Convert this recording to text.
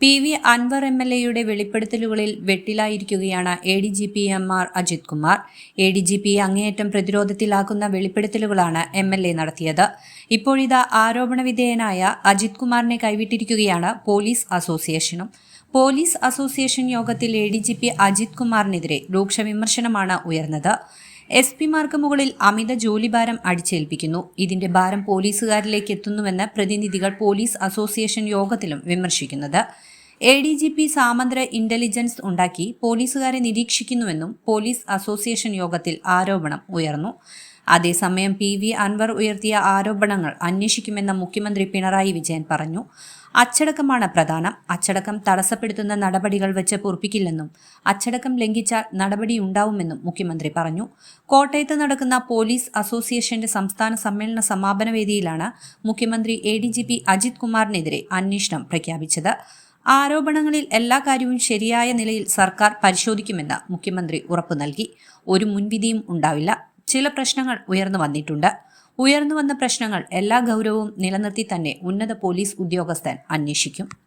P V Anwar M L എയുടെ വെളിപ്പെടുത്തലുകളിൽ വെട്ടിലായിരിക്കുകയാണ് A D G P M R Ajith Kumar. A D G P അങ്ങേയറ്റം പ്രതിരോധത്തിലാക്കുന്ന വെളിപ്പെടുത്തലുകളാണ് M L A നടത്തിയത്. ഇപ്പോഴിതാ ആരോപണ വിധേയനായ അജിത് കുമാറിനെ കൈവിട്ടിരിക്കുകയാണ് പോലീസ് അസോസിയേഷനും. പോലീസ് അസോസിയേഷൻ യോഗത്തിൽ A D G P Ajith കുമാറിനെതിരെ രൂക്ഷ വിമർശനമാണ് ഉയർന്നത്. എസ് പിമാർക്ക് മുകളിൽ അമിത ജോലിഭാരം അടിച്ചേൽപ്പിക്കുന്നു. ഇതിന്റെ ഭാരം പോലീസുകാരിലേക്ക് എത്തുന്നുവെന്ന് പ്രതിനിധികൾ പോലീസ് അസോസിയേഷൻ യോഗത്തിലും വിമർശിക്കുന്നത്. എ ഡി ജി പി സാമന്ത്ര ഇന്റലിജൻസ് ഉണ്ടാക്കി പോലീസുകാരെ നിരീക്ഷിക്കുന്നുവെന്നും പോലീസ് അസോസിയേഷൻ യോഗത്തിൽ ആരോപണം ഉയർന്നു. അതേസമയം പി വി അൻവർ ഉയർത്തിയ ആരോപണങ്ങൾ അന്വേഷിക്കുമെന്ന് മുഖ്യമന്ത്രി പിണറായി വിജയൻ പറഞ്ഞു. അച്ചടക്കമാണ് പ്രധാനം. അച്ചടക്കം തടസ്സപ്പെടുത്തുന്ന നടപടികൾ വെച്ച് പൊറുപ്പിക്കില്ലെന്നും അച്ചടക്കം ലംഘിച്ചാൽ നടപടിയുണ്ടാവുമെന്നും മുഖ്യമന്ത്രി പറഞ്ഞു. കോട്ടയത്ത് നടക്കുന്ന പോലീസ് അസോസിയേഷന്റെ സംസ്ഥാന സമ്മേളന സമാപന വേദിയിലാണ് മുഖ്യമന്ത്രി A D G P Ajith കുമാറിനെതിരെ അന്വേഷണം പ്രഖ്യാപിച്ചത്. ആരോപണങ്ങളിൽ എല്ലാ കാര്യവും ശരിയായ നിലയിൽ സർക്കാർ പരിശോധിക്കുമെന്ന് മുഖ്യമന്ത്രി ഉറപ്പു നൽകി. ഒരു മുൻവിധിയും ഉണ്ടാവില്ല. ചില പ്രശ്നങ്ങൾ ഉയർന്നു വന്നിട്ടുണ്ട്. ഉയർന്നു വന്ന പ്രശ്നങ്ങൾ എല്ലാ ഗൗരവവും നിലനിർത്തി തന്നെ ഉന്നത പോലീസ് ഉദ്യോഗസ്ഥൻ അന്വേഷിക്കും.